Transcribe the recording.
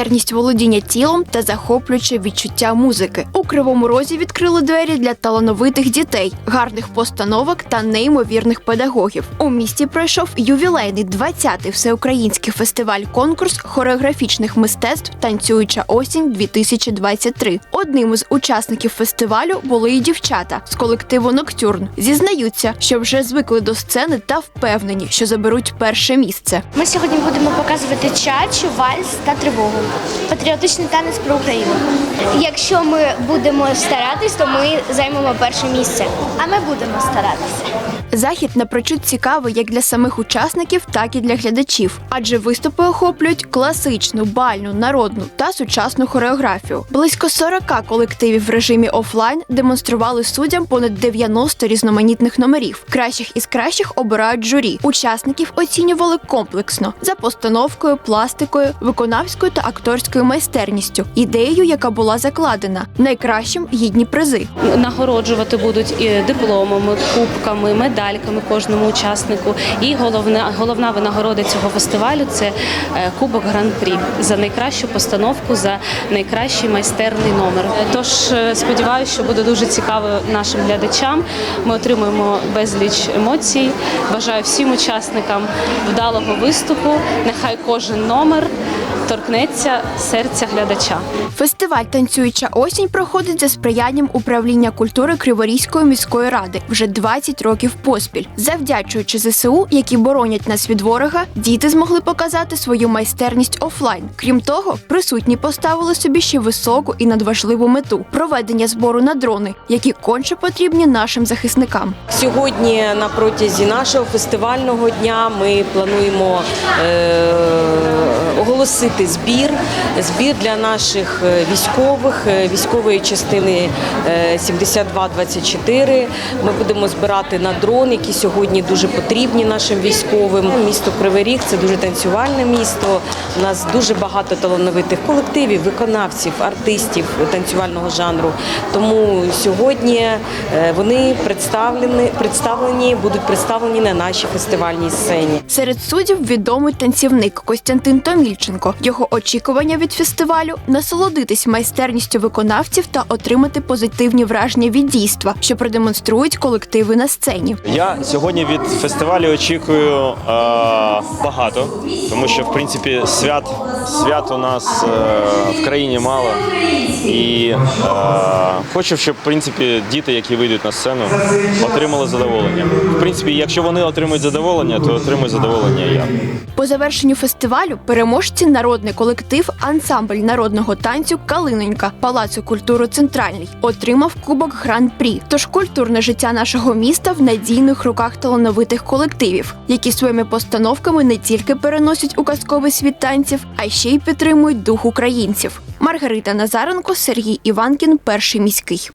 майстерність володіння тілом та захоплююче відчуття музики. У кривому розі відкрили двері для талановитих дітей, гарних постановок та неймовірних педагогів. У місті пройшов ювілейний 20-й всеукраїнський фестиваль-конкурс хореографічних мистецтв Танцююча осінь 2023 Одним із учасників фестивалю були і дівчата з колективу Ноктюрн. Зізнаються, що вже звикли до сцени та впевнені, що заберуть перше місце. Ми сьогодні будемо показувати чачу, вальс та тривогу. Патріотичний танець про Україну. Якщо ми будемо старатись, то ми займемо перше місце. А ми будемо старатися. Захід напрочуд цікавий як для самих учасників, так і для глядачів, адже виступи охоплюють класичну, бальну, народну та сучасну хореографію. Близько 40 колективів в режимі офлайн демонстрували суддям понад 90 різноманітних номерів. Кращих із кращих обирають журі. Учасників оцінювали комплексно за постановкою, пластикою, виконавською та акторською майстерністю, ідеєю, яка була закладена. Найкращим гідні призи. Нагороджувати будуть і дипломами, кубками, медальками кожному учаснику. І головна головна винагорода цього фестивалю це е, кубок гран-прі за найкращу постановку, за найкращий майстерний номер. Тож е, сподіваюся, що буде дуже цікаво нашим глядачам. Ми отримуємо безліч емоцій. Бажаю всім учасникам вдалого виступу. Нехай кожен номер торкнеться серця глядача. Фестиваль Танцююча осінь проходить за сприянням управління культури Криворізької міської ради вже 20 років поспіль. Завдячуючи ЗСУ, які боронять нас від ворога, діти змогли показати свою майстерність офлайн. Крім того, присутні поставили собі ще високу і надважливу мету проведення збору на дрони, які конче потрібні нашим захисникам. Сьогодні на протязі нашого фестивального дня ми плануємо е, оголосити збір. Збір для наших е, військових, е, військової частини е, 7224. Ми будемо збирати на дрон, які сьогодні дуже потрібні нашим військовим. Місто Кривий Ріг – це дуже танцювальне місто. У нас дуже багато талановитих колективів, виконавців, артистів танцювального жанру. Тому сьогодні е, вони представлені, представлені, будуть представлені на нашій фестивальній сцені. Серед суддів відомий танцівник Костянтин Томільченко. Його очікування від фестивалю насолодитись майстерністю виконавців та отримати позитивні враження від дійства, що продемонструють колективи на сцені. Я сьогодні від фестивалю очікую е, багато, тому що в принципі свят, свят у нас е, в країні мало. І е, хочу, щоб в принципі діти, які вийдуть на сцену, отримали задоволення. В принципі, якщо вони отримують задоволення, то отримує задоволення і я. По завершенню фестивалю переможці народний колектив ансамбль народного танцю Калинонька Палацу культури Центральний отримав кубок гран-прі. Тож культурне життя нашого міста в надійних руках талановитих колективів, які своїми постановками не тільки переносять у казковий світ танців, а ще й підтримують дух українців. Маргарита Назаренко, Сергій Іванкін, перший міський.